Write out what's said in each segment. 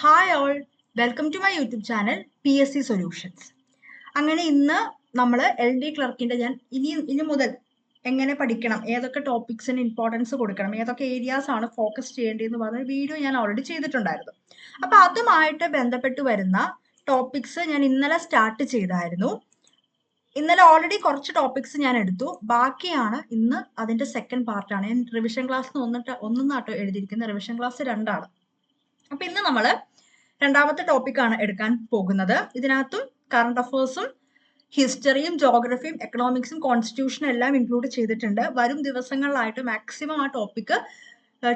Hi all welcome to my YouTube channel P S C solutions അങ്ങനെ ഇന്ന് നമ്മൾ L D ക്ലർക്കിന്റെ ഞാൻ ഇനി ഇനി മുതൽ എങ്ങനെ പഠിക്കണം ഏതൊക്കെ ടോപ്പിക്സിന് ഇമ്പോർട്ടൻസ് കൊടുക്കണം ഏതൊക്കെ ഏരിയാസ് ആണ് ഫോക്കസ് ചെയ്യേണ്ടതെന്ന് പറഞ്ഞ വീഡിയോ ഞാൻ ഓൾറെഡി ചെയ്തിട്ടുണ്ടായിരുന്നു. അപ്പോൾ അതുമായിട്ട് ബന്ധപ്പെട്ട് വരുന്ന ടോപ്പിക്സ് ഞാൻ ഇന്നലെ സ്റ്റാർട്ട് ചെയ്തായിരുന്നു. ഇന്നലെ ഓൾറെഡി കുറച്ച് ടോപ്പിക്സ് ഞാൻ എടുത്തു. ബാക്കിയാണ് ഇന്ന് അതിന്റെ സെക്കൻഡ് പാർട്ടാണ് ഞാൻ റിവിഷൻ ക്ലാസ് ഒന്നിട്ട് ഒന്നാട്ടോ എഴുതിയിരിക്കുന്ന റിവിഷൻ ക്ലാസ് രണ്ടാണ്. അപ്പൊ ഇന്ന് നമ്മൾ രണ്ടാമത്തെ ടോപ്പിക്കാണ് എടുക്കാൻ പോകുന്നത്. ഇതിനകത്തും കറണ്ട് അഫേഴ്സും ഹിസ്റ്ററിയും ജോഗ്രഫിയും എക്കണോമിക്സും കോൺസ്റ്റിറ്റ്യൂഷനും എല്ലാം ഇൻക്ലൂഡ് ചെയ്തിട്ടുണ്ട്. വരും ദിവസങ്ങളിലായിട്ട് മാക്സിമം ആ ടോപ്പിക്ക്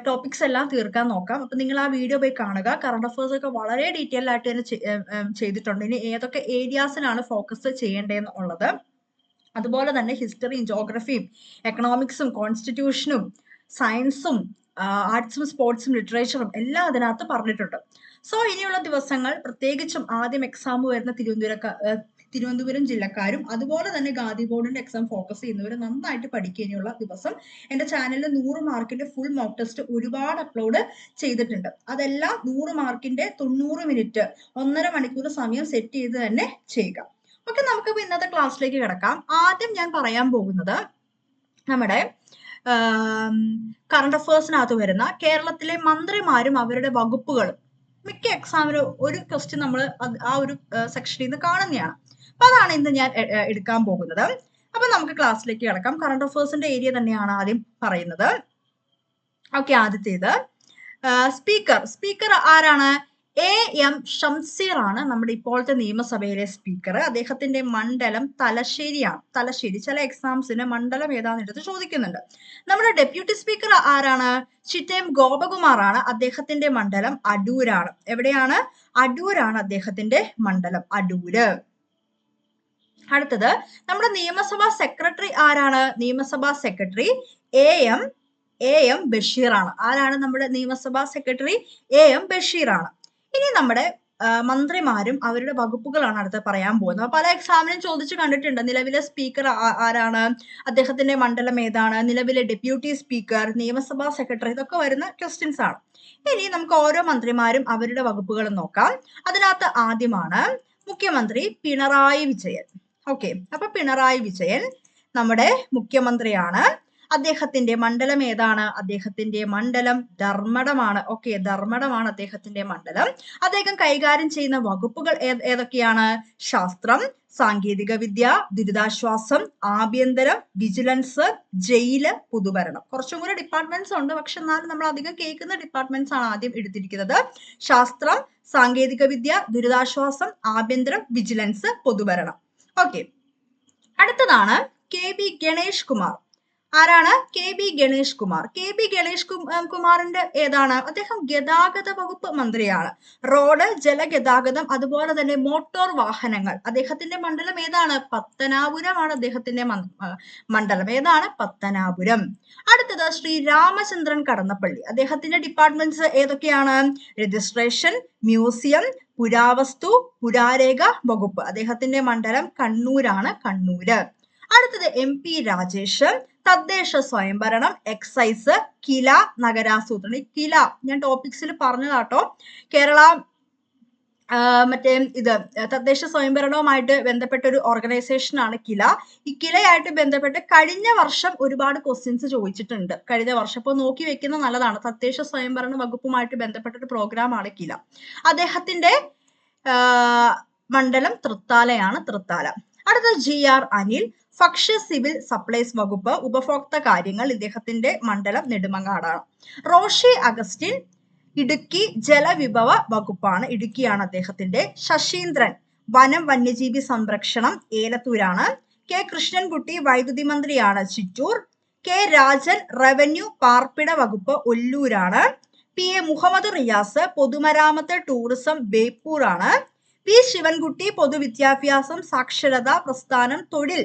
ടോപ്പിക്സ് എല്ലാം തീർക്കാൻ നോക്കാം. അപ്പൊ നിങ്ങൾ ആ വീഡിയോ പോയി കാണുക. കറണ്ട് അഫേഴ്സ് ഒക്കെ വളരെ ഡീറ്റെയിൽ ആയിട്ട് തന്നെ ചെയ്തിട്ടുണ്ട്. ഇനി ഏതൊക്കെ ഏരിയാസിനാണ് ഫോക്കസ് ചെയ്യേണ്ടതെന്ന് ഉള്ളത്. അതുപോലെ തന്നെ ഹിസ്റ്ററിയും ജോഗ്രഫിയും എക്കണോമിക്സും കോൺസ്റ്റിറ്റ്യൂഷനും സയൻസും ആർട്സും സ്പോർട്സും ലിറ്ററേച്ചറും എല്ലാം അതിനകത്ത് പറഞ്ഞിട്ടുണ്ട്. സോ ഇനിയുള്ള ദിവസങ്ങൾ പ്രത്യേകിച്ചും ആദ്യം എക്സാം വരുന്ന തിരുവനന്തപുരം തിരുവനന്തപുരം ജില്ലക്കാരും അതുപോലെ തന്നെ ഗാന്ധി ബോർഡിന്റെ എക്സാം ഫോക്കസ് ചെയ്യുന്നവർ നന്നായിട്ട് പഠിക്കാനുള്ള ദിവസം. എന്റെ ചാനലിൽ നൂറ് മാർക്കിന്റെ ഫുൾ മോക്ക് ടെസ്റ്റ് ഒരുപാട് അപ്ലോഡ് ചെയ്തിട്ടുണ്ട്. അതെല്ലാം നൂറ് മാർക്കിന്റെ തൊണ്ണൂറ് മിനിറ്റ് ഒന്നര മണിക്കൂർ സമയം സെറ്റ് ചെയ്ത് തന്നെ ചെയ്യുക. ഓക്കെ നമുക്ക് ഇന്നത്തെ ക്ലാസ്സിലേക്ക് കിടക്കാം. ആദ്യം ഞാൻ പറയാൻ പോകുന്നത് നമ്മുടെ കറണ്ട് അഫേഴ്സിനകത്ത് വരുന്ന കേരളത്തിലെ മന്ത്രിമാരും അവരുടെ വകുപ്പുകളും മിക്ക എക്സാമിലും ഒരു ക്വസ്റ്റ്യൻ നമ്മൾ ആ ഒരു സെക്ഷനിൽ നിന്ന് കാണുന്നതാണ് അപ്പൊ അതാണ് ഇന്ന് ഞാൻ എടുക്കാൻ പോകുന്നത്. അപ്പൊ നമുക്ക് ക്ലാസ്സിലേക്ക് കിടക്കാം. കറണ്ട് അഫേഴ്സിന്റെ ഏരിയ തന്നെയാണ് ആദ്യം പറയുന്നത്. ഓക്കെ ആദ്യത്തേത്. സ്പീക്കർ സ്പീക്കർ ആരാണ്? എ എം ഷംസീർ ആണ് നമ്മുടെ ഇപ്പോഴത്തെ നിയമസഭയിലെ സ്പീക്കർ. അദ്ദേഹത്തിന്റെ മണ്ഡലം തലശ്ശേരിയാണ്. തലശ്ശേരി ചില എക്സാംസിന് മണ്ഡലം ഏതാണെന്ന് ചോദിക്കുന്നുണ്ട്. നമ്മുടെ ഡെപ്യൂട്ടി സ്പീക്കർ ആരാണ്? ചിറ്റേം ഗോപകുമാർ ആണ് അദ്ദേഹത്തിന്റെ മണ്ഡലം അടൂരാണ്. എവിടെയാണ്? അടൂരാണ് അദ്ദേഹത്തിന്റെ മണ്ഡലം. അടൂര്. അടുത്തത് നമ്മുടെ നിയമസഭാ സെക്രട്ടറി ആരാണ്? നിയമസഭാ secretary A M A M Basheer ആണ് ആരാണ് നമ്മുടെ നിയമസഭാ സെക്രട്ടറി എ എം ബഷീർ ആണ് ഇനി നമ്മുടെ മന്ത്രിമാരും അവരുടെ വകുപ്പുകളാണ് അടുത്ത് പറയാൻ പോകുന്നത്. പല എക്സാമിനും ചോദിച്ചു കണ്ടിട്ടുണ്ട്. നിലവിലെ സ്പീക്കർ ആരാണ്? അദ്ദേഹത്തിന്റെ മണ്ഡലം ഏതാണ്? നിലവിലെ ഡെപ്യൂട്ടി സ്പീക്കർ നിയമസഭാ സെക്രട്ടറി ഇതൊക്കെ വരുന്ന ക്വസ്റ്റ്യൻസ് ആണ്. ഇനി നമുക്ക് ഓരോ മന്ത്രിമാരും അവരുടെ വകുപ്പുകൾ നോക്കാം. അതിനകത്ത് ആദ്യമാണ് മുഖ്യമന്ത്രി പിണറായി വിജയൻ. ഓക്കെ. അപ്പൊ പിണറായി വിജയൻ നമ്മുടെ മുഖ്യമന്ത്രിയാണ്. അദ്ദേഹത്തിന്റെ മണ്ഡലം ഏതാണ്? അദ്ദേഹത്തിന്റെ മണ്ഡലം ധർമ്മടമാണ്. ഓക്കെ ധർമ്മടമാണ് അദ്ദേഹത്തിന്റെ മണ്ഡലം. അദ്ദേഹം കൈകാര്യം ചെയ്യുന്ന വകുപ്പുകൾ ഏതൊക്കെയാണ്? ശാസ്ത്രം സാങ്കേതിക വിദ്യ ദുരിതാശ്വാസം ആഭ്യന്തരം വിജിലൻസ് ജയിൽ പൊതുഭരണം. കുറച്ചും കൂടി ഡിപ്പാർട്ട്മെന്റ്സ് ഉണ്ട്. പക്ഷെ എന്നാലും നമ്മൾ അധികം കേൾക്കുന്ന ഡിപ്പാർട്ട്മെന്റ്സ് ആണ് ആദ്യം എടുത്തിരിക്കുന്നത്. ശാസ്ത്രം സാങ്കേതിക വിദ്യ ദുരിതാശ്വാസം ആഭ്യന്തരം വിജിലൻസ് പൊതുഭരണം. ഓക്കെ അടുത്തതാണ് കെ ബി ഗണേഷ് കുമാർ. ആരാണ്? K B Ganesh Kumar. K B Ganesh കുമാറിന്റെ ഏതാണ്? അദ്ദേഹം ഗതാഗത വകുപ്പ് മന്ത്രിയാണ്. റോഡ് ജലഗതാഗതം അതുപോലെ തന്നെ മോട്ടോർ വാഹനങ്ങൾ. അദ്ദേഹത്തിന്റെ മണ്ഡലം ഏതാണ്? പത്തനാപുരമാണ് അദ്ദേഹത്തിന്റെ മണ്ഡലം. ഏതാണ്? പത്തനാപുരം. അടുത്തത് ശ്രീ രാമചന്ദ്രൻ കടന്നപ്പള്ളി. അദ്ദേഹത്തിന്റെ ഡിപ്പാർട്ട്മെന്റ്സ് ഏതൊക്കെയാണ്? രജിസ്ട്രേഷൻ മ്യൂസിയം പുരാവസ്തു പുരാരേഖ വകുപ്പ്. അദ്ദേഹത്തിന്റെ മണ്ഡലം കണ്ണൂരാണ് കണ്ണൂര്. അടുത്തത് എം പി രാജേഷ്. തദ്ദേശ സ്വയംഭരണം എക്സൈസ് കില നഗരാസൂത്രണം. കില ഞാൻ ടോപ്പിക്സിൽ പറഞ്ഞതാട്ടോ. കേരള മറ്റേ ഇത് തദ്ദേശ സ്വയംഭരണവുമായിട്ട് ബന്ധപ്പെട്ട ഒരു ഓർഗനൈസേഷൻ ആണ് കില. ഈ കിലയായിട്ട് ബന്ധപ്പെട്ട് കഴിഞ്ഞ വർഷം ഒരുപാട് ക്വസ്റ്റ്യൻസ് ചോദിച്ചിട്ടുണ്ട്. കഴിഞ്ഞ വർഷം അപ്പോൾ നോക്കി വെക്കുന്നത് നല്ലതാണ്. തദ്ദേശ സ്വയംഭരണ വകുപ്പുമായിട്ട് ബന്ധപ്പെട്ട ഒരു പ്രോഗ്രാം ആണ് കില. അദ്ദേഹത്തിന്റെ മണ്ഡലം തൃത്താലയാണ് തൃത്താല. അടുത്തത് ജി ആർ അനിൽ. ഭക്ഷ്യ സിവിൽ സപ്ലൈസ് വകുപ്പ് ഉപഭോക്ത കാര്യങ്ങൾ ഇദ്ദേഹത്തിന്റെ മണ്ഡലം നെടുമങ്ങാടാണ്. റോഷി അഗസ്റ്റിൻ ഇടുക്കി ജലവിഭവ വകുപ്പാണ്. ഇടുക്കിയാണ് അദ്ദേഹത്തിന്റെ ശശീന്ദ്രൻ. വനം വന്യജീവി സംരക്ഷണം ഏലത്തൂരാണ്. കെ കൃഷ്ണൻകുട്ടി വൈദ്യുതി മന്ത്രിയാണ് ചിറ്റൂർ. കെ രാജൻ റവന്യൂ പാർപ്പിട വകുപ്പ് ഒല്ലൂരാണ്. പി എ മുഹമ്മദ് റിയാസ് പൊതുമരാമത്ത് ടൂറിസം ബേപ്പൂർ ആണ് പി ശിവൻകുട്ടി പൊതുവിദ്യാഭ്യാസം സാക്ഷരത പ്രസ്ഥാനം തൊഴിൽ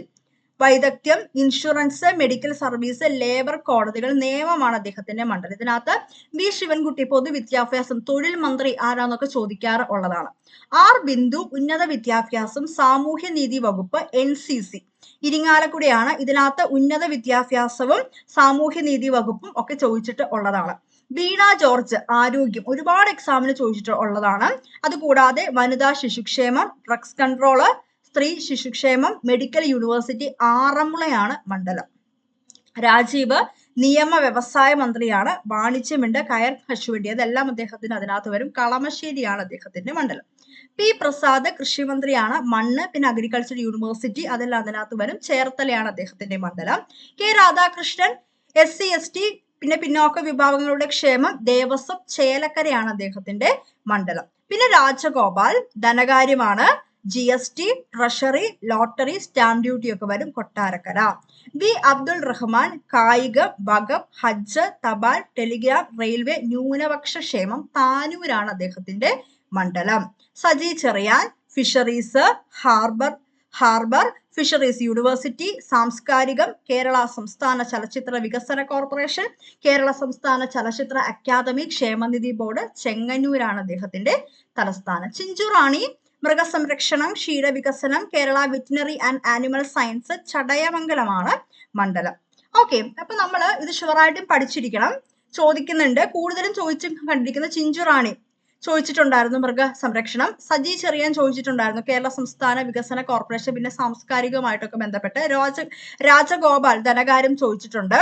വൈദഗ്ധ്യം ഇൻഷുറൻസ് മെഡിക്കൽ സർവീസ് ലേബർ കോടതികൾ നിയമമാണ് അദ്ദേഹത്തിന്റെ മണ്ഡലം. ഇതിനകത്ത് വി. ശിവൻകുട്ടി പൊതുവിദ്യാഭ്യാസം തൊഴിൽ മന്ത്രി ആരാന്നൊക്കെ ചോദിക്കാറ് ഉള്ളതാണ്. ആർ. ബിന്ദു ഉന്നത വിദ്യാഭ്യാസം സാമൂഹ്യ നീതി വകുപ്പ് എൻ സി സി. ഇരിങ്ങാലക്കുടയാണ് ഇതിനകത്ത് ഉന്നത വിദ്യാഭ്യാസവും സാമൂഹ്യ നീതി വകുപ്പും ഒക്കെ ചോദിച്ചിട്ട് ഉള്ളതാണ്. വീണ ജോർജ് ആരോഗ്യം ഒരുപാട് എക്സാമിന് ചോദിച്ചിട്ട് ഉള്ളതാണ്. അതുകൂടാതെ വനിതാ ശിശുക്ഷേമം ഡ്രഗ്സ് കൺട്രോൾ സ്ത്രീ ശിശുക്ഷേമം മെഡിക്കൽ യൂണിവേഴ്സിറ്റി ആറന്മുളയാണ് മണ്ഡലം. രാജീവ് നിയമ വ്യവസായ മന്ത്രിയാണ്. വാണിജ്യമുണ്ട് കയർ കശുവണ്ടി അതെല്ലാം അദ്ദേഹത്തിന് അതിനകത്ത് വരും. കളമശ്ശേരിയാണ് അദ്ദേഹത്തിന്റെ മണ്ഡലം. പി പ്രസാദ് കൃഷി മന്ത്രിയാണ് മണ്ണ് പിന്നെ അഗ്രികൾച്ചർ യൂണിവേഴ്സിറ്റി അതെല്ലാം അതിനകത്ത് വരും. ചേർത്തലയാണ് അദ്ദേഹത്തിന്റെ മണ്ഡലം. K Radhakrishnan S C S T പിന്നെ പിന്നോക്ക വിഭാഗങ്ങളുടെ ക്ഷേമം ദേവസ്വം ചേലക്കരയാണ് അദ്ദേഹത്തിന്റെ മണ്ഡലം. പിന്നെ Rajagopal ധനകാര്യമാണ്. G S T treasury lottery stamp duty ഒക്കെ വരും കൊട്ടാരക്കര. വി അബ്ദുൾ റഹ്മാൻ കായികം വകം ഹജ്ജ് തപാൽ ടെലിഗ്രാം റെയിൽവേ ന്യൂനപക്ഷ ക്ഷേമം താനൂരാണ് അദ്ദേഹത്തിന്റെ മണ്ഡലം. Saji Cheriyan fisheries harbour harbour fisheries university സാംസ്കാരികം Kerala സംസ്ഥാന ചലച്ചിത്ര വികസന കോർപ്പറേഷൻ കേരള സംസ്ഥാന ചലച്ചിത്ര അക്കാദമി ക്ഷേമനിധി ബോർഡ് ചെങ്ങന്നൂരാണ് അദ്ദേഹത്തിന്റെ തലസ്ഥാനം. ചിഞ്ചുറാണി മൃഗസംരക്ഷണം ക്ഷീരവികസനം Kerala veterinary and animal science ചടയമംഗലമാണ് മണ്ഡലം. ഓക്കെ അപ്പൊ നമ്മൾ ഇത് ഷുവറായിട്ടും പഠിച്ചിരിക്കണം. ചോദിക്കുന്നുണ്ട് കൂടുതലും ചോദിച്ചും കണ്ടിരിക്കുന്ന ചിഞ്ചുറാണി ചോദിച്ചിട്ടുണ്ടായിരുന്നു മൃഗ സംരക്ഷണം സജി ചെറിയാൻ ചോദിച്ചിട്ടുണ്ടായിരുന്നു കേരള സംസ്ഥാന വികസന കോർപ്പറേഷൻ പിന്നെ സാംസ്കാരികമായിട്ടൊക്കെ ബന്ധപ്പെട്ട് രാജ രാജഗോപാൽ ധനകാര്യം ചോദിച്ചിട്ടുണ്ട്.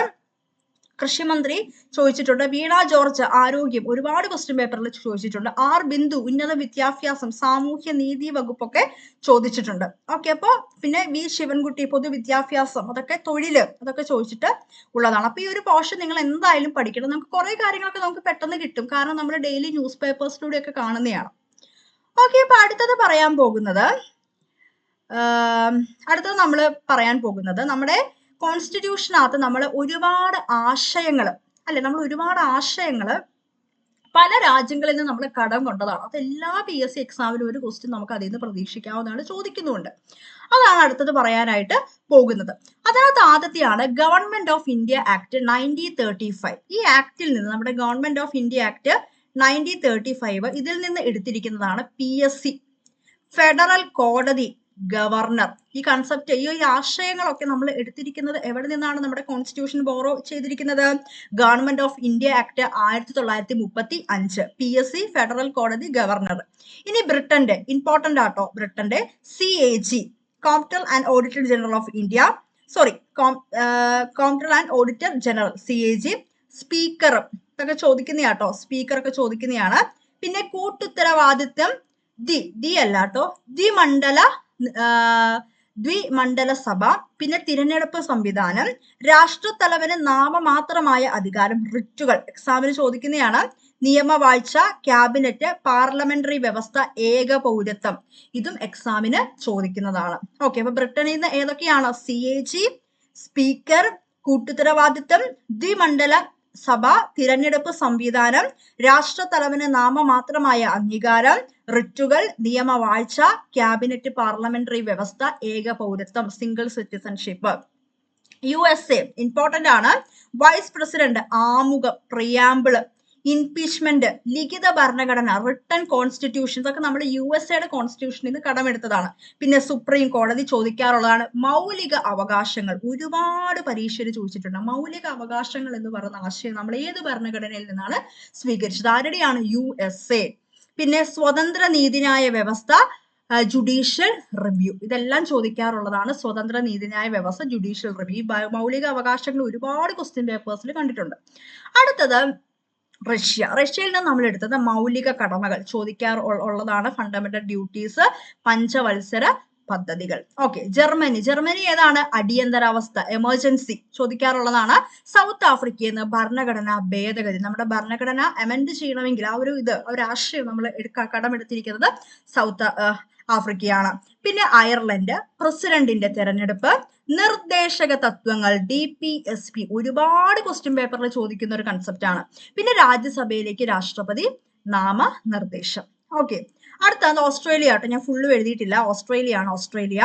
കൃഷിമന്ത്രി ചോദിച്ചിട്ടുണ്ട്. വീണ ജോർജ് ആരോഗ്യം ഒരുപാട് ക്വസ്റ്റ്യൻ പേപ്പറിൽ ചോദിച്ചിട്ടുണ്ട്. ആർ ബിന്ദു ഉന്നത വിദ്യാഭ്യാസം സാമൂഹ്യ നീതി വകുപ്പൊക്കെ ചോദിച്ചിട്ടുണ്ട്. ഓക്കെ അപ്പോ പിന്നെ വി ശിവൻകുട്ടി പൊതുവിദ്യാഭ്യാസം അതൊക്കെ തൊഴിൽ അതൊക്കെ ചോദിച്ചിട്ട് ഉള്ളതാണ്. അപ്പൊ ഈ ഒരു പോർഷൻ നിങ്ങൾ എന്തായാലും പഠിക്കണം. നമുക്ക് കുറെ കാര്യങ്ങളൊക്കെ നമുക്ക് പെട്ടെന്ന് കിട്ടും. കാരണം നമ്മൾ ഡെയിലി ന്യൂസ് പേപ്പേഴ്സിലൂടെ ഒക്കെ കാണുന്നതാണ് ഓക്കെ അപ്പൊ അടുത്തത് പറയാൻ പോകുന്നത് അടുത്തത് നമ്മൾ പറയാൻ പോകുന്നത് നമ്മുടെ കോൺസ്റ്റിറ്റ്യൂഷനകത്ത് നമ്മൾ ഒരുപാട് ആശയങ്ങൾ അല്ലെ നമ്മൾ ഒരുപാട് ആശയങ്ങൾ പല രാജ്യങ്ങളിൽ നിന്ന് നമ്മൾ കടം കൊണ്ടതാണ്. അത് എല്ലാ പി എസ് സി എക്സാമിലും ഒരു ക്വസ്റ്റ്യൻ നമുക്ക് അതിൽ നിന്ന് പ്രതീക്ഷിക്കാവുന്നതാണ് ചോദിക്കുന്നുണ്ട് അതാണ് അടുത്തത് പറയാനായിട്ട് പോകുന്നത്. അതിനകത്ത് ആദ്യത്തെയാണ് government of India act nineteen thirty five ഈ ആക്ടിൽ നിന്ന് നമ്മുടെ government of India act nineteen thirty five ഇതിൽ നിന്ന് എടുത്തിരിക്കുന്നതാണ് പി എസ് സി ഫെഡറൽ കോടതി ഗവർണർ. ഈ കൺസെപ്റ്റ് ഈ ആശയങ്ങളൊക്കെ നമ്മൾ എടുത്തിരിക്കുന്നത് എവിടെ നിന്നാണ് നമ്മുടെ കോൺസ്റ്റിറ്റ്യൂഷൻ ബോറോ ചെയ്തിരിക്കുന്നത്? ഗവൺമെന്റ് ഓഫ് ഇന്ത്യ ആക്ട് ആയിരത്തി തൊള്ളായിരത്തി മുപ്പത്തി അഞ്ച് പി എസ് സി ഫെഡറൽ കോടതി ഗവർണർ ഇനി ബ്രിട്ടന്റെ ഇമ്പോർട്ടന്റ് ആട്ടോ ബ്രിട്ടന്റെ C A G comptroller and auditor general of India sorry comptroller and auditor general C A G speaker ഇതൊക്കെ ചോദിക്കുന്നതാട്ടോ സ്പീക്കർ ഒക്കെ ചോദിക്കുന്നതാണ് പിന്നെ കൂട്ടുത്തരവാദിത്വം ദി ദി അല്ലാട്ടോ ദി ദ്വിമണ്ഡല ദ്വിമണ്ഡല സഭ പിന്നെ തിരഞ്ഞെടുപ്പ് സംവിധാനം രാഷ്ട്രത്തലവന് നാമമാത്രമായ അധികാരം റിറ്റുകൾ. എക്സാമിന് ചോദിക്കുന്നതാണ് നിയമവാഴ്ച ക്യാബിനറ്റ് പാർലമെന്ററി വ്യവസ്ഥ ഏക പൗരത്വം. ഇതും എക്സാമിന് ചോദിക്കുന്നതാണ്. ഓക്കെ അപ്പൊ ബ്രിട്ടനിൽ നിന്ന് ഏതൊക്കെയാണ്? സി എ ജി സ്പീക്കർ കൂട്ടുത്തരവാദിത്വം ദ്വിമണ്ഡല സഭ തിരഞ്ഞെടുപ്പ് സംവിധാനം രാഷ്ട്രത്തലവന് നാമമാത്രമായ അംഗീകാരം റിറ്റുകൾ നിയമവാഴ്ച ക്യാബിനറ്റ് പാർലമെന്ററി വ്യവസ്ഥ ഏക പൗരത്വം single citizenship U S A important ആണ്. വൈസ് പ്രസിഡന്റ് ആമുഖം പ്രിയാമ്പിൾ ഇംപീച്ച്മെന്റ് ലിഖിത ഭരണഘടന റിട്ടൺ കോൺസ്റ്റിറ്റ്യൂഷൻ ഇതൊക്കെ നമ്മൾ യു എസ് എയുടെ കോൺസ്റ്റിറ്റ്യൂഷനിൽ നിന്ന് കടമെടുത്തതാണ്. പിന്നെ സുപ്രീം കോടതി ചോദിക്കാറുള്ളതാണ് മൗലിക അവകാശങ്ങൾ. ഒരുപാട് പരീക്ഷയിൽ ചോദിച്ചിട്ടുണ്ട്. മൗലിക അവകാശങ്ങൾ എന്ന് പറയുന്ന ആശയം നമ്മൾ ഏത് ഭരണഘടനയിൽ നിന്നാണ് സ്വീകരിച്ചത്? ആരുടെയാണ്? യു എസ് എ പിന്നെ സ്വതന്ത്ര നീതിന്യായ വ്യവസ്ഥ ജുഡീഷ്യൽ റിവ്യൂ ഇതെല്ലാം ചോദിക്കാറുള്ളതാണ് സ്വതന്ത്ര നീതിന്യായ വ്യവസ്ഥ ജുഡീഷ്യൽ റിവ്യൂ മൗലിക അവകാശങ്ങൾ ഒരുപാട് ക്വസ്റ്റ്യൻ പേപ്പേഴ്സിൽ കണ്ടിട്ടുണ്ട്. അടുത്തത് റഷ്യ. റഷ്യയിൽ നിന്ന് നമ്മൾ എടുത്തത് മൗലിക കടമകൾ ചോദിക്കാർ ഉള്ളതാണ് ഫണ്ടമെന്റൽ ഡ്യൂട്ടീസ് പഞ്ചവത്സര പദ്ധതികൾ. Okay Germany. ജർമ്മനി ഏതാണ്? അടിയന്തരാവസ്ഥ എമർജൻസി ചോദിക്കാറുള്ളതാണ് സൗത്ത് ആഫ്രിക്കയിൽ നിന്ന് ഭരണഘടന ഭേദഗതി. നമ്മുടെ ഭരണഘടന അമെൻഡ് ചെയ്യണമെങ്കിൽ ആ ഒരു ഇത് ഒരു നമ്മൾ എടുക്ക കടമെടുത്തിരിക്കുന്നത് സൗത്ത് ആഫ്രിക്കയാണ്. പിന്നെ അയർലൻഡ് പ്രസിഡന്റിന്റെ തെരഞ്ഞെടുപ്പ് നിർദ്ദേശക തത്വങ്ങൾ ഡി പി എസ് പി ഒരുപാട് ക്വസ്റ്റ്യൻ പേപ്പറിൽ ചോദിക്കുന്ന ഒരു കൺസെപ്റ്റ് ആണ്. പിന്നെ രാജ്യസഭയിലേക്ക് രാഷ്ട്രപതി നാമനിർദ്ദേശം. ഓക്കെ അടുത്തത് ഓസ്ട്രേലിയ ആട്ടോ. ഞാൻ ഫുള്ള് എഴുതിയിട്ടില്ല. ഓസ്ട്രേലിയ ആണ് ഓസ്ട്രേലിയ.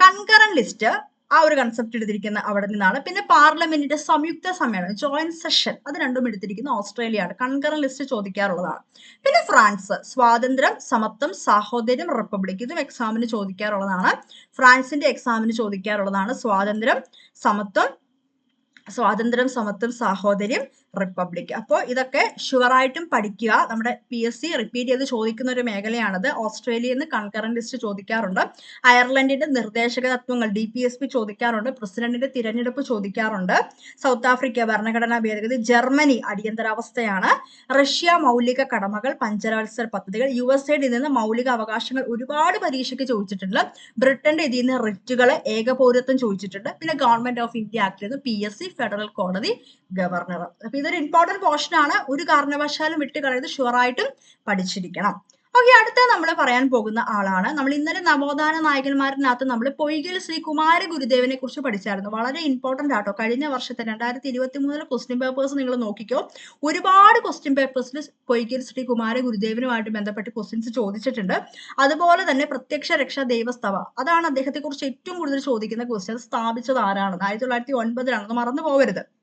കൺകറന്റ് ലിസ്റ്റ് ആ ഒരു കൺസെപ്റ്റ് എടുത്തിരിക്കുന്ന അവിടെ നിന്നാണ്. പിന്നെ പാർലമെന്റിന്റെ സംയുക്ത സമ്മേളനം ജോയിന്റ് സെഷൻ അത് രണ്ടും എടുത്തിരിക്കുന്ന ഓസ്ട്രേലിയ ആണ് കൺകറന്റ് ലിസ്റ്റ് ചോദിക്കാറുള്ളതാണ്. പിന്നെ ഫ്രാൻസ് സ്വാതന്ത്ര്യം സമത്വം സാഹോദര്യം റിപ്പബ്ലിക് ഇതും എക്സാമിന് ചോദിക്കാറുള്ളതാണ്. ഫ്രാൻസിന്റെ എക്സാമിന് ചോദിക്കാറുള്ളതാണ് സ്വാതന്ത്ര്യം സമത്വം സ്വാതന്ത്ര്യം സമത്വം സാഹോദര്യം റിപ്പബ്ലിക് അപ്പോൾ ഇതൊക്കെ ഷുവറായിട്ടും പഠിക്കുക. നമ്മുടെ പി എസ് സി റിപ്പീറ്റ് ചെയ്ത് ചോദിക്കുന്ന ഒരു മേഖലയാണത്. ഓസ്ട്രേലിയയിൽ നിന്ന് കൺകറന്റ് ലിസ്റ്റ് ചോദിക്കാറുണ്ട്. അയർലൻഡിന്റെ നിർദ്ദേശക തത്വങ്ങൾ ഡി പി എസ് പി ചോദിക്കാറുണ്ട്. പ്രസിഡന്റിന്റെ തിരഞ്ഞെടുപ്പ് ചോദിക്കാറുണ്ട്. സൗത്ത് ആഫ്രിക്ക ഭരണഘടനാ ഭേദഗതി ജർമ്മനി അടിയന്തരാവസ്ഥയാണ്. റഷ്യ മൗലിക കടമകൾ പഞ്ചവത്സര പദ്ധതികൾ യു എസ് എയിൽ നിന്ന് മൗലിക അവകാശങ്ങൾ ഒരുപാട് പരീക്ഷയ്ക്ക് ചോദിച്ചിട്ടുണ്ട്. ബ്രിട്ടന്റെ ഇതിൽ നിന്ന് റിറ്റുകൾ ഏകപൗരത്വം ചോദിച്ചിട്ടുണ്ട്. പിന്നെ government of India act P S C federal കോടതി ഗവർണർ അപ്പൊ ഇതൊരു ഇമ്പോർട്ടന്റ് പോർഷൻ ആണ്. ഒരു കാരണവശാലും വിട്ട് കളയത് ഷുവറായിട്ടും പഠിച്ചിരിക്കണം. ഓക്കെ അടുത്ത നമ്മൾ പറയാൻ പോകുന്ന ആളാണ്. നമ്മൾ ഇന്നലെ നവോത്ഥാന നായകന്മാരിനകത്ത് നമ്മൾ പൊയ്കൽ ശ്രീ കുമാര ഗുരുദേവനെ കുറിച്ച് പഠിച്ചായിരുന്നു. വളരെ ഇമ്പോർട്ടന്റ് ആട്ടോ. കഴിഞ്ഞ വർഷത്തെ രണ്ടായിരത്തി ഇരുപത്തി മൂന്നിലെ ക്വസ്റ്റ്യൻ പേപ്പേഴ്സ് നിങ്ങൾ നോക്കിക്കോ. ഒരുപാട് ക്വസ്റ്റ്യൻ പേപ്പേഴ്സിൽ പൊയ്കൽ ശ്രീ കുമാര ഗുരുദേവനുമായിട്ട് ബന്ധപ്പെട്ട് ക്വസ്റ്റ്യൻസ് ചോദിച്ചിട്ടുണ്ട്. അതുപോലെ തന്നെ പ്രത്യക്ഷ രക്ഷാ ദൈവസ്തവ. അതാണ് അദ്ദേഹത്തെ കുറിച്ച് ഏറ്റവും കൂടുതൽ ചോദിക്കുന്ന ക്വസ്റ്റ്യൻ സ്ഥാപിച്ചത് ആരാണ് ആയിരത്തി തൊള്ളായിരത്തി ഒൻപതിലാണെന്ന് മറന്നു പോകരുത്.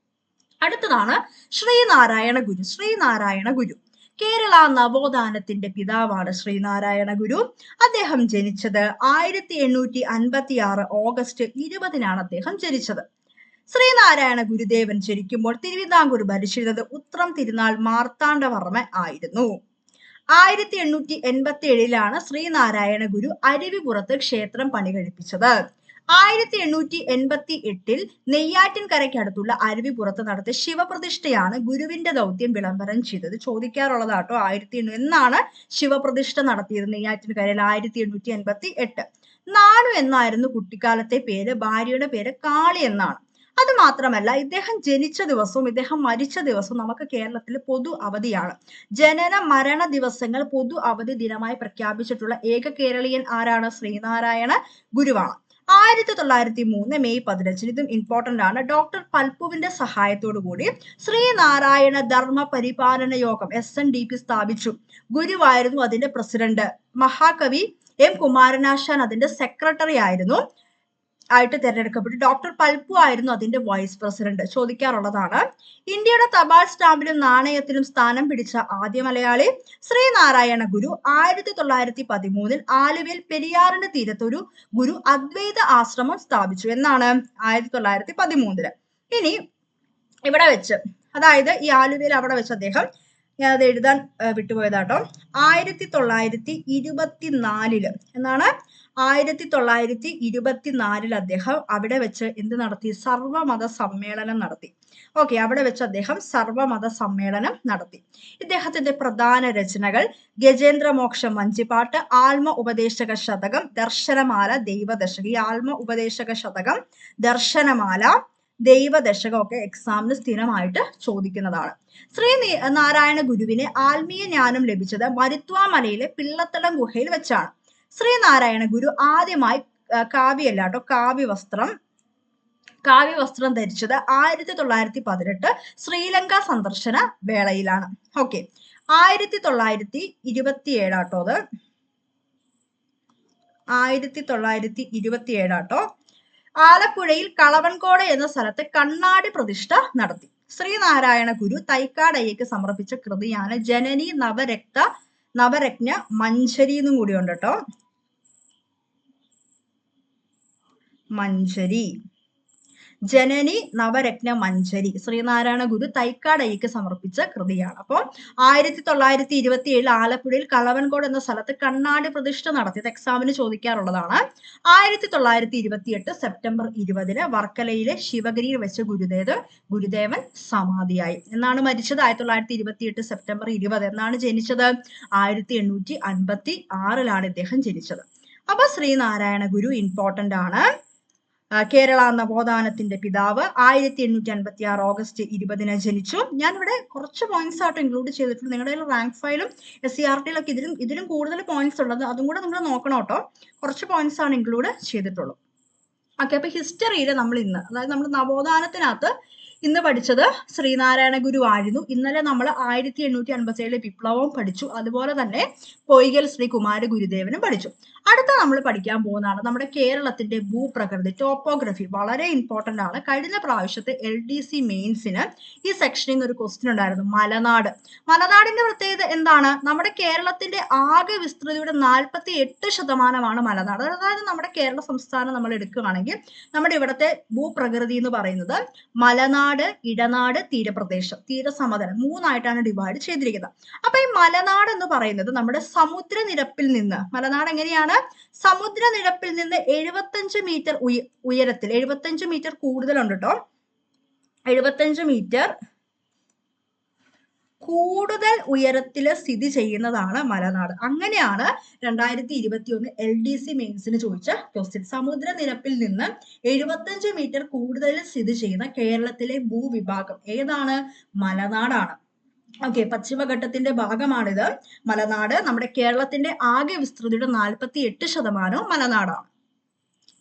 അടുത്തതാണ് ശ്രീനാരായണ ഗുരു. ശ്രീനാരായണ ഗുരു. കേരള നവോത്ഥാനത്തിന്റെ പിതാവാണ് ശ്രീനാരായണ ഗുരു. അദ്ദേഹം ജനിച്ചത് ആയിരത്തി എണ്ണൂറ്റി അൻപത്തി ആറ് ഓഗസ്റ്റ് ഇരുപതിനാണ് അദ്ദേഹം ജനിച്ചത്. ശ്രീനാരായണ ഗുരുദേവൻ ജനിക്കുമ്പോൾ തിരുവിതാംകൂർ ഭരിച്ചിരുന്നത് ഉത്രം തിരുനാൾ മാർത്താണ്ഡവർമ്മ ആയിരുന്നു. ആയിരത്തി എണ്ണൂറ്റി എൺപത്തി ഏഴിലാണ് ശ്രീനാരായണ ഗുരു അരുവിപുറത്ത് ക്ഷേത്രം പണി കഴിപ്പിച്ചത് ആയിരത്തി എണ്ണൂറ്റി എൺപത്തി എട്ടിൽ നെയ്യാറ്റിൻകരയ്ക്കടുത്തുള്ള അരുവിപുറത്ത് നടത്തിയ ശിവപ്രതിഷ്ഠയാണ് ഗുരുവിന്റെ ദൗത്യം വിളംബരം ചെയ്തത്. ചോദിക്കാറുള്ളതാട്ടോ ആയിരത്തി എന്നാണ് ശിവപ്രതിഷ്ഠ നടത്തിയത് നെയ്യാറ്റിൻകരയിൽ ആയിരത്തി എണ്ണൂറ്റി എൺപത്തി എട്ട് നാണു എന്നായിരുന്നു കുട്ടിക്കാലത്തെ പേര് ഭാര്യയുടെ പേര് കാളി എന്നാണ്. അത് മാത്രമല്ല ഇദ്ദേഹം ജനിച്ച ദിവസവും ഇദ്ദേഹം മരിച്ച ദിവസവും നമുക്ക് കേരളത്തിൽ പൊതു അവധിയാണ്. ജനന മരണ ദിവസങ്ങൾ പൊതു അവധി ദിനമായി പ്രഖ്യാപിച്ചിട്ടുള്ള ഏക കേരളീയൻ ആരാണ്? ശ്രീനാരായണ ഗുരുവാണ്. ആയിരത്തി തൊള്ളായിരത്തി മൂന്ന് മെയ് പതിനഞ്ചിന് ഇതും ഇമ്പോർട്ടന്റ് ആണ്. ഡോക്ടർ പൽപുവിന്റെ സഹായത്തോടു കൂടി ശ്രീനാരായണ ധർമ്മ പരിപാലന യോഗം എസ് എൻ ഡി പി സ്ഥാപിച്ചു. ഗുരുവായിരുന്നു അതിന്റെ പ്രസിഡന്റ് മഹാകവി എം കുമാരനാശാൻ അതിന്റെ സെക്രട്ടറി ആയിരുന്നു. ആയിട്ട് തിരഞ്ഞെടുക്കപ്പെട്ടു. ഡോക്ടർ പൽപ്പു ആയിരുന്നു അതിന്റെ വൈസ് പ്രസിഡന്റ്. ചോദിക്കാറുള്ളതാണ് ഇന്ത്യയുടെ തപാൽ സ്റ്റാമ്പിലും നാണയത്തിലും സ്ഥാനം പിടിച്ച ആദ്യ മലയാളി ശ്രീനാരായണ ഗുരു ആയിരത്തി തൊള്ളായിരത്തി പതിമൂന്നിൽ ആലുവയിൽ പെരിയാറിന്റെ തീരത്തൊരു ഗുരു അദ്വൈത ആശ്രമം സ്ഥാപിച്ചു എന്നാണ് ആയിരത്തി തൊള്ളായിരത്തി പതിമൂന്നിൽ ഇനി ഇവിടെ വെച്ച് അതായത് ഈ ആലുവയിൽ അവിടെ വെച്ച് അദ്ദേഹം ഞാൻ അത് എഴുതാൻ വിട്ടുപോയതാട്ടോ. ആയിരത്തി തൊള്ളായിരത്തി ഇരുപത്തിനാലിൽ എന്നാണ് ആയിരത്തി തൊള്ളായിരത്തി ഇരുപത്തിനാലിൽ അദ്ദേഹം അവിടെ വെച്ച് എന്ത് നടത്തി? സർവമത സമ്മേളനം നടത്തി. ഓക്കെ അവിടെ വെച്ച് അദ്ദേഹം സർവമത സമ്മേളനം നടത്തി. ഇദ്ദേഹത്തിന്റെ പ്രധാന രചനകൾ ഗജേന്ദ്രമോക്ഷം വഞ്ചിപ്പാട്ട് ആത്മ ഉപദേശക ശതകം ദർശനമാല ദൈവദശകം. ഈ ആത്മ ഉപദേശക ശതകം ദർശനമാല ദൈവദശകം ഒക്കെ എക്സാമിന് സ്ഥിരമായിട്ട് ചോദിക്കുന്നതാണ്. ശ്രീ നാരായണ ഗുരുവിന് ആത്മീയ ജ്ഞാനം ലഭിച്ചത് മരുത്വാമലയിലെ പിള്ളത്തടം ഗുഹയിൽ വെച്ചാണ്. ശ്രീനാരായണ ഗുരു ആദ്യമായി കാവ്യല്ല കേട്ടോ കാവ്യവസ്ത്രം കാവ്യവസ്ത്രം ധരിച്ചത് ആയിരത്തി തൊള്ളായിരത്തി പതിനെട്ട് ശ്രീലങ്ക സന്ദർശന വേളയിലാണ്. ഓക്കെ ആയിരത്തി തൊള്ളായിരത്തി ഇരുപത്തി ഏഴാട്ടോ അത്. ആയിരത്തി തൊള്ളായിരത്തി ഇരുപത്തി ഏഴാട്ടോ ആലപ്പുഴയിൽ കളവൻകോട് എന്ന സ്ഥലത്ത് കണ്ണാടി പ്രതിഷ്ഠ നടത്തി. ശ്രീനാരായണ ഗുരു തൈക്കാടയ്യക്ക് സമർപ്പിച്ച കൃതിയാണ് ജനനി നവരക്ത നവരത്ന മഞ്ചരി എന്നും കൂടിയുണ്ട് കേട്ടോ. മഞ്ചരി. ജനനി നവരത്ന മഞ്ചരി ശ്രീനാരായണ ഗുരു തൈക്കാടയ്യക്ക് സമർപ്പിച്ച കൃതിയാണ്. അപ്പോൾ ആയിരത്തി തൊള്ളായിരത്തി ഇരുപത്തി ഏഴിൽ ആലപ്പുഴയിൽ കളവൻകോട് എന്ന സ്ഥലത്ത് കണ്ണാടി പ്രതിഷ്ഠ നടത്തിയത് എക്സാമിന് ചോദിക്കാറുള്ളതാണ്. ആയിരത്തി തൊള്ളായിരത്തി ഇരുപത്തി എട്ട് സെപ്റ്റംബർ ഇരുപതിന് വർക്കലയിലെ ശിവഗിരിയിൽ വെച്ച് ഗുരുദേവ് ഗുരുദേവൻ സമാധിയായി. എന്നാണ് മരിച്ചത് ആയിരത്തി തൊള്ളായിരത്തി ഇരുപത്തി എട്ട് സെപ്റ്റംബർ ഇരുപത്. എന്നാണ് ജനിച്ചത്? ആയിരത്തി എണ്ണൂറ്റി അൻപത്തി ആറിലാണ് ഇദ്ദേഹം ജനിച്ചത്. അപ്പൊ ശ്രീനാരായണ ഗുരു ഇമ്പോർട്ടന്റ് ആണ്. കേരള നവോത്ഥാനത്തിന്റെ പിതാവ് ആയിരത്തി എണ്ണൂറ്റി അൻപത്തി ആറ് ഓഗസ്റ്റ് ഇരുപതിന് ജനിച്ചു. ഞാനിവിടെ കുറച്ച് പോയിന്റ്സ് ആയിട്ട് ഇൻക്ലൂഡ് ചെയ്തിട്ടുണ്ട് നിങ്ങളുടെ റാങ്ക് ഫയലും എസ് സി ആർ ടിയിലൊക്കെ ഇതിലും ഇതിലും കൂടുതൽ പോയിന്റ്സ് ഉള്ളത്. അതും കൂടെ നിങ്ങൾ നോക്കണം കേട്ടോ. കുറച്ച് പോയിന്റ്സ് ആണ് ഇൻക്ലൂഡ് ചെയ്തിട്ടുള്ളൂ. ഓക്കെ അപ്പൊ ഹിസ്റ്ററിയിൽ നമ്മൾ ഇന്ന് അതായത് നമ്മൾ നവോത്ഥാനത്തിനകത്ത് ഇന്ന് പഠിച്ചത് ശ്രീനാരായണ ഗുരു ആയിരുന്നു. ഇന്നലെ നമ്മൾ ആയിരത്തി എണ്ണൂറ്റി അൻപത്തി ഏഴിലെ വിപ്ലവവും പഠിച്ചു. അതുപോലെ തന്നെ പൊയ്കൽ ശ്രീ കുമാര ഗുരുദേവനും പഠിച്ചു. അടുത്ത നമ്മൾ പഠിക്കാൻ പോകുന്നതാണ് നമ്മുടെ കേരളത്തിന്റെ ഭൂപ്രകൃതി ടോപ്പോഗ്രഫി. വളരെ ഇമ്പോർട്ടന്റ് ആണ്. കഴിഞ്ഞ പ്രാവശ്യത്തെ എൽ ഡി സി മെയിൻസിന് ഈ സെക്ഷനിൽ നിന്ന് ഒരു ക്വസ്റ്റ്യൻ ഉണ്ടായിരുന്നു. മലനാട്. മലനാടിന്റെ പ്രത്യേകത എന്താണ്? നമ്മുടെ കേരളത്തിന്റെ ആകെ വിസ്തൃതിയുടെ നാൽപ്പത്തി എട്ട് ശതമാനമാണ് മലനാട്. അതായത് നമ്മുടെ കേരള സംസ്ഥാനം നമ്മൾ എടുക്കുകയാണെങ്കിൽ നമ്മുടെ ഇവിടുത്തെ ഭൂപ്രകൃതി എന്ന് പറയുന്നത് മലനാട് മലനാട് ഇടനാട് തീരപ്രദേശം തീരസമതലം മൂന്നായിട്ടാണ് ഡിവൈഡ് ചെയ്തിരിക്കുന്നത്. അപ്പൊ ഈ മലനാട് എന്ന് പറയുന്നത് നമ്മുടെ സമുദ്രനിരപ്പിൽ നിന്ന് മലനാട് എങ്ങനെയാണ്? സമുദ്രനിരപ്പിൽ നിന്ന് എഴുപത്തഞ്ച് മീറ്റർ ഉയ ഉയരത്തിൽ എഴുപത്തഞ്ച് മീറ്റർ കൂടുതലുണ്ട് കേട്ടോ എഴുപത്തഞ്ച് മീറ്റർ കൂടുതൽ ഉയരത്തിൽ സ്ഥിതി ചെയ്യുന്നതാണ് മലനാട്. അങ്ങനെയാണ് രണ്ടായിരത്തി ഇരുപത്തി ഒന്ന് എൽ ഡി സി മെയിൻസിന് ചോദിച്ച ക്വസ്റ്റ്യൻ സമുദ്രനിരപ്പിൽ നിന്ന് എഴുപത്തഞ്ച് മീറ്റർ കൂടുതൽ സ്ഥിതി ചെയ്യുന്ന കേരളത്തിലെ ഭൂവിഭാഗം ഏതാണ്? മലനാടാണ്. ഓക്കെ പശ്ചിമഘട്ടത്തിന്റെ ഭാഗമാണിത്. മലനാട് നമ്മുടെ കേരളത്തിന്റെ ആകെ വിസ്തൃതിയുടെ നാൽപ്പത്തി എട്ട് ശതമാനവും മലനാടാണ്.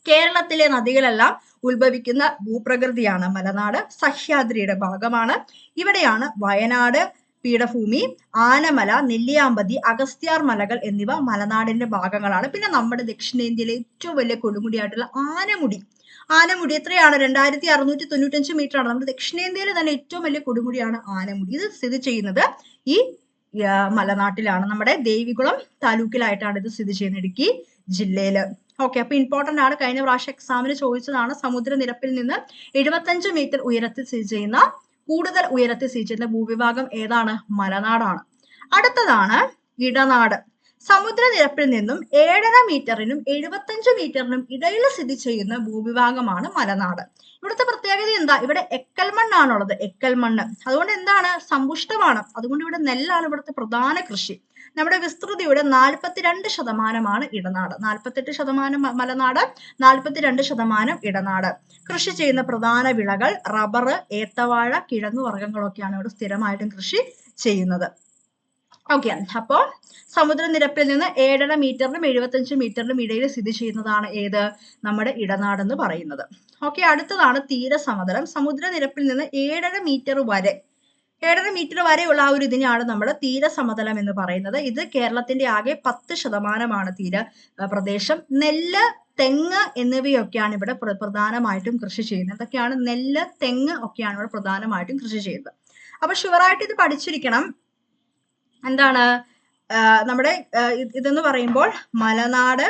കേരളത്തിലെ നദികളെല്ലാം ഉത്ഭവിക്കുന്ന ഭൂപ്രകൃതിയാണ് മലനാട്. സഹ്യാദ്രിയുടെ ഭാഗമാണ്. ഇവിടെയാണ് വയനാട് പീഠഭൂമി ആനമല നെല്ലിയാമ്പതി അഗസ്ത്യാർ മലകൾ എന്നിവ മലനാടിന്റെ ഭാഗങ്ങളാണ്. പിന്നെ നമ്മുടെ ദക്ഷിണേന്ത്യയിലെ ഏറ്റവും വലിയ കൊടുമുടിയായിട്ടുള്ള ആനമുടി. ആനമുടി എത്രയാണ്? രണ്ടായിരത്തി അറുന്നൂറ്റി തൊണ്ണൂറ്റഞ്ച് മീറ്റർ ആണ്. നമ്മുടെ ദക്ഷിണേന്ത്യയിലെ തന്നെ ഏറ്റവും വലിയ കൊടുമുടിയാണ് ആനമുടി. ഇത് സ്ഥിതി ചെയ്യുന്നത് ഈ മലനാട്ടിലാണ്. നമ്മുടെ ദേവികുളം താലൂക്കിലായിട്ടാണ് ഇത് സ്ഥിതി ചെയ്യുന്നത് ഇടുക്കി ജില്ലയിൽ. ഓക്കെ അപ്പൊ ഇമ്പോർട്ടന്റ് ആണ്. കഴിഞ്ഞ പ്രാവശ്യം എക്സാമിന് ചോദിച്ചതാണ്. സമുദ്രനിരപ്പിൽ നിന്ന് എഴുപത്തഞ്ച് മീറ്റർ ഉയരത്തിൽ സ്ഥിതി ചെയ്യുന്ന കൂടുതൽ ഉയരത്തിൽ ചെയ്യുന്ന ഭൂവിഭാഗം ഏതാണ്? മലനാടാണ്. അടുത്തതാണ് ഇടനാട്. സമുദ്രനിരപ്പിൽ നിന്നും ഏഴര മീറ്ററിനും എഴുപത്തഞ്ച് മീറ്ററിനും ഇടയിൽ സ്ഥിതി ചെയ്യുന്ന ഭൂവിഭാഗമാണ് മലനാട്. ഇവിടുത്തെ പ്രത്യേകത എന്താ? ഇവിടെ എക്കൽ മണ്ണാണുള്ളത്. എക്കൽ മണ്ണ്. അതുകൊണ്ട് എന്താണ്? സമ്പുഷ്ടമാണ്. അതുകൊണ്ട് ഇവിടെ നെല്ലാണ് ഇവിടുത്തെ പ്രധാന കൃഷി. നമ്മുടെ വിസ്തൃതിയുടെ നാൽപ്പത്തിരണ്ട് ശതമാനമാണ് ഇടനാട്. നാൽപ്പത്തെട്ട് ശതമാനം മലനാട് നാൽപ്പത്തിരണ്ട് ശതമാനം ഇടനാട്. കൃഷി ചെയ്യുന്ന പ്രധാന വിളകൾ റബ്ബർ ഏത്തവാഴ കിഴങ്ങു വർഗങ്ങളൊക്കെയാണ് ഇവിടെ സ്ഥിരമായിട്ടും കൃഷി ചെയ്യുന്നത്. ഓക്കെ അപ്പോ സമുദ്രനിരപ്പിൽ നിന്ന് ഏഴര മീറ്ററിനും എഴുപത്തഞ്ച് മീറ്ററിനും ഇടയിൽ സ്ഥിതി ചെയ്യുന്നതാണ് ഏത്? നമ്മുടെ ഇടനാട് എന്ന് പറയുന്നത്. ഓക്കെ അടുത്തതാണ് തീരസമതലം. സമുദ്രനിരപ്പിൽ നിന്ന് ഏഴര മീറ്റർ വരെ ഏഴര മീറ്റർ വരെയുള്ള ആ ഒരു ഇതിനെയാണ് നമ്മൾ തീരസമതലം എന്ന് പറയുന്നത്. ഇത് കേരളത്തിന്റെ ആകെ പത്ത് ശതമാനമാണ് തീര പ്രദേശം. നെല്ല് തെങ്ങ് എന്നിവയൊക്കെയാണ് ഇവിടെ പ്ര- പ്രധാനമായിട്ടും കൃഷി ചെയ്യുന്നത്. ഇതൊക്കെയാണ് നെല്ല് തെങ്ങ് ഒക്കെയാണ് ഇവിടെ പ്രധാനമായിട്ടും കൃഷി ചെയ്യുന്നത്. അപ്പൊ ഷുവറായിട്ട് ഇത് പഠിച്ചിരിക്കണം. എന്താണ്? നമ്മുടെ ഇതെന്ന് പറയുമ്പോൾ മലനാട്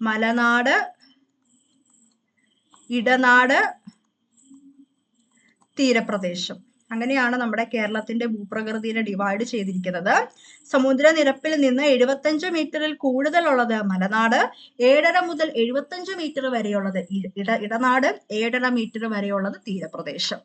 മലനാട് ഇടനാട് തീരപ്രദേശം. അങ്ങനെയാണ് നമ്മുടെ കേരളത്തിന്റെ ഭൂപ്രകൃതിയെ ഡിവൈഡ് ചെയ്തിരിക്കുന്നത്. സമുദ്രനിരപ്പിൽ നിന്ന് എഴുപത്തഞ്ച് മീറ്ററിൽ കൂടുതലുള്ളത് മലനാട് ഏഴര മുതൽ എഴുപത്തഞ്ച് മീറ്റർ വരെയുള്ളത് ഇട ഇടനാട് ഏഴര മീറ്റർ വരെയുള്ളത് തീരപ്രദേശം.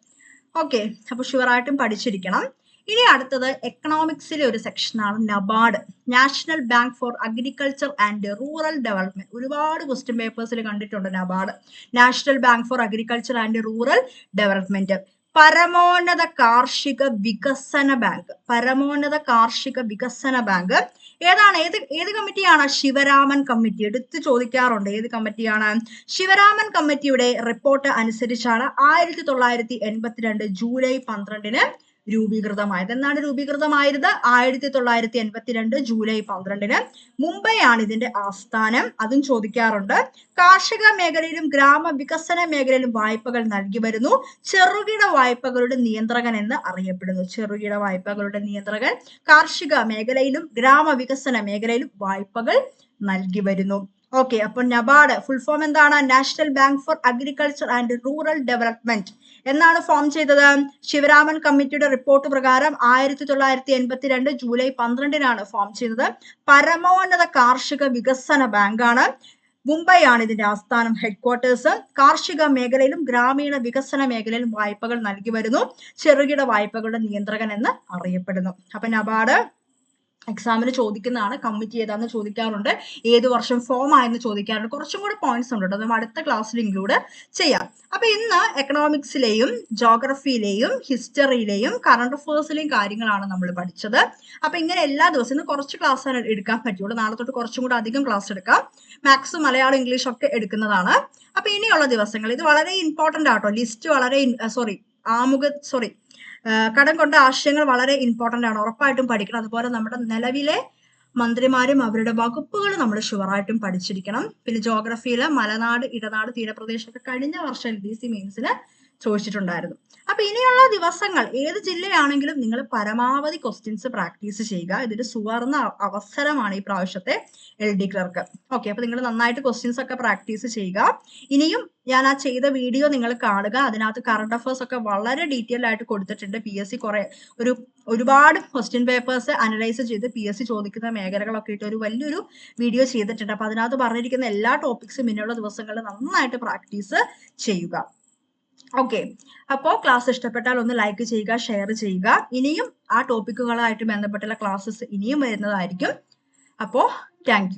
ഓക്കെ അപ്പൊ ഷുവറായിട്ടും പഠിച്ചിരിക്കണം. ഇനി അടുത്തത് എക്കണോമിക്സിലെ ഒരു സെക്ഷനാണ് NABARD national bank for agriculture and rural development ഒരുപാട് ക്വസ്റ്റ്യൻ പേപ്പേഴ്സിൽ കണ്ടിട്ടുണ്ട് NABARD national bank for agriculture and rural development പരമോന്നത കാർഷിക വികസന ബാങ്ക് പരമോന്നത കാർഷിക വികസന ബാങ്ക്. ഏതാണ്? ഏത് ഏത് കമ്മിറ്റിയാണ്? ശിവരാമൻ കമ്മിറ്റി. എടുത്ത് ചോദിക്കാറുണ്ട് ഏത് കമ്മിറ്റിയാണ്? ശിവരാമൻ കമ്മിറ്റിയുടെ റിപ്പോർട്ട് അനുസരിച്ചാണ് ആയിരത്തി തൊള്ളായിരത്തി എൺപത്തിരണ്ട് ജൂലൈ പന്ത്രണ്ടിന് രൂപീകൃതമായത്. എന്നാണ് രൂപീകൃതമായത്? ആയിരത്തി തൊള്ളായിരത്തി എൺപത്തിരണ്ട് ജൂലൈ പന്ത്രണ്ടിന് മുംബൈ ആണ് ഇതിന്റെ ആസ്ഥാനം. അതും ചോദിക്കാറുണ്ട്. കാർഷിക മേഖലയിലും ഗ്രാമവികസന മേഖലയിലും വായ്പകൾ നൽകി വരുന്നു. ചെറുകിട വായ്പകളുടെ നിയന്ത്രകൻ എന്ന് അറിയപ്പെടുന്നു. ചെറുകിട വായ്പകളുടെ നിയന്ത്രകൻ കാർഷിക മേഖലയിലും ഗ്രാമവികസന മേഖലയിലും വായ്പകൾ നൽകി വരുന്നു. ഓക്കെ അപ്പൊ നബാർഡ് ഫുൾ ഫോം എന്താണ്? National bank for agriculture and rural development. എന്നാണ് ഫോം ചെയ്തത്. ശിവരാമൻ കമ്മിറ്റിയുടെ റിപ്പോർട്ട് പ്രകാരം ആയിരത്തി തൊള്ളായിരത്തി എൺപത്തിരണ്ട് ജൂലൈ പന്ത്രണ്ടിനാണ് ഫോം ചെയ്തത്. പരമോന്നത കാർഷിക വികസന ബാങ്കാണ്. മുംബൈ ആണ് ഇതിന്റെ ആസ്ഥാനം ഹെഡ്ക്വാർട്ടേഴ്സ് കാർഷിക മേഖലയിലും ഗ്രാമീണ വികസന മേഖലയിലും വായ്പകൾ നൽകി വരുന്നു. ചെറുകിട വായ്പകളുടെ നിയന്ത്രകൻ എന്ന് അറിയപ്പെടുന്നു. അപ്പൊ നബാർഡ് എക്സാമിന് ചോദിക്കുന്നതാണ് കമ്മിറ്റ് ഏതാന്ന് ചോദിക്കാറുണ്ട്. ഏത് വർഷം ഫോം ആയെന്ന് ചോദിക്കാറുണ്ട്. കുറച്ചും കൂടെ പോയിന്റ്സ് ഉണ്ട് കേട്ടോ. നമ്മൾ അടുത്ത ക്ലാസ്സിൽ ഇൻക്ലൂഡ് ചെയ്യാം. അപ്പൊ ഇന്ന് എക്കണോമിക്സിലെയും ജോഗ്രഫിയിലെയും ഹിസ്റ്ററിയിലെയും കറണ്ട് അഫേഴ്സിലെയും കാര്യങ്ങളാണ് നമ്മൾ പഠിച്ചത്. അപ്പൊ ഇങ്ങനെ എല്ലാ ദിവസവും ഇന്ന് കുറച്ച് ക്ലാസ് എടുക്കാൻ പറ്റുള്ളൂ. നാളെ തൊട്ട് കുറച്ചും കൂടെ അധികം ക്ലാസ് എടുക്കാം. മാത്സ് മലയാളം ഇംഗ്ലീഷ് ഒക്കെ എടുക്കുന്നതാണ്. അപ്പൊ ഇനിയുള്ള ദിവസങ്ങൾ ഇത് വളരെ ഇമ്പോർട്ടന്റ് ആട്ടോ. ലിസ്റ്റ് വളരെ സോറി ആമുഖ സോറി കടം കൊണ്ട ആശയങ്ങൾ വളരെ ഇമ്പോർട്ടന്റ് ആണ്. ഉറപ്പായിട്ടും പഠിക്കണം. അതുപോലെ നമ്മുടെ നിലവിലെ മന്ത്രിമാരും അവരുടെ വകുപ്പുകൾ നമ്മൾ ഷുവറായിട്ടും പഠിച്ചിരിക്കണം. പിന്നെ ജോഗ്രഫിയിൽ മലനാട് ഇടനാട് തീരപ്രദേശമൊക്കെ കഴിഞ്ഞ വർഷം എൽ ഡി സി മെയിൻസിൽ ചോദിച്ചിട്ടുണ്ടായിരുന്നു. അപ്പൊ ഇനിയുള്ള ദിവസങ്ങൾ ഏത് ജില്ലയാണെങ്കിലും നിങ്ങൾ പരമാവധി ക്വസ്റ്റ്യൻസ് പ്രാക്ടീസ് ചെയ്യുക. ഇതൊരു സുവർണ അവസരമാണ് ഈ പ്രാവശ്യത്തെ എൽ ഡി ക്ലർക്ക് ഓക്കെ അപ്പൊ നിങ്ങൾ നന്നായിട്ട് ക്വസ്റ്റ്യൻസ് ഒക്കെ പ്രാക്ടീസ് ചെയ്യുക. ഇനിയും ഞാൻ ആ ചെയ്ത വീഡിയോ നിങ്ങൾ കാണുക. അതിനകത്ത് കറണ്ട് അഫേഴ്സ് ഒക്കെ വളരെ ഡീറ്റെയിൽ ആയിട്ട് കൊടുത്തിട്ടുണ്ട്. പി എസ് സി കുറെ ഒരു ഒരുപാട് ക്വസ്റ്റ്യൻ പേപ്പേഴ്സ് അനലൈസ് ചെയ്ത് പി എസ് സി ചോദിക്കുന്ന മേഖലകളൊക്കെ ഇട്ട് ഒരു വലിയൊരു വീഡിയോ ചെയ്തിട്ടുണ്ട്. അപ്പൊ അതിനകത്ത് പറഞ്ഞിരിക്കുന്ന എല്ലാ ടോപ്പിക്സും ഇനിയുള്ള ദിവസങ്ങളിൽ നന്നായിട്ട് പ്രാക്ടീസ് ചെയ്യുക. ഓക്കെ അപ്പോ ക്ലാസ് ഇഷ്ടപ്പെട്ടാൽ ഒന്ന് ലൈക്ക് ചെയ്യുക ഷെയർ ചെയ്യുക. ഇനിയും ആ ടോപ്പിക്കുകളായിട്ട് ബന്ധപ്പെട്ടുള്ള ക്ലാസ്സസ് ഇനിയും വരുന്നതായിരിക്കും. അപ്പോൾ താങ്ക്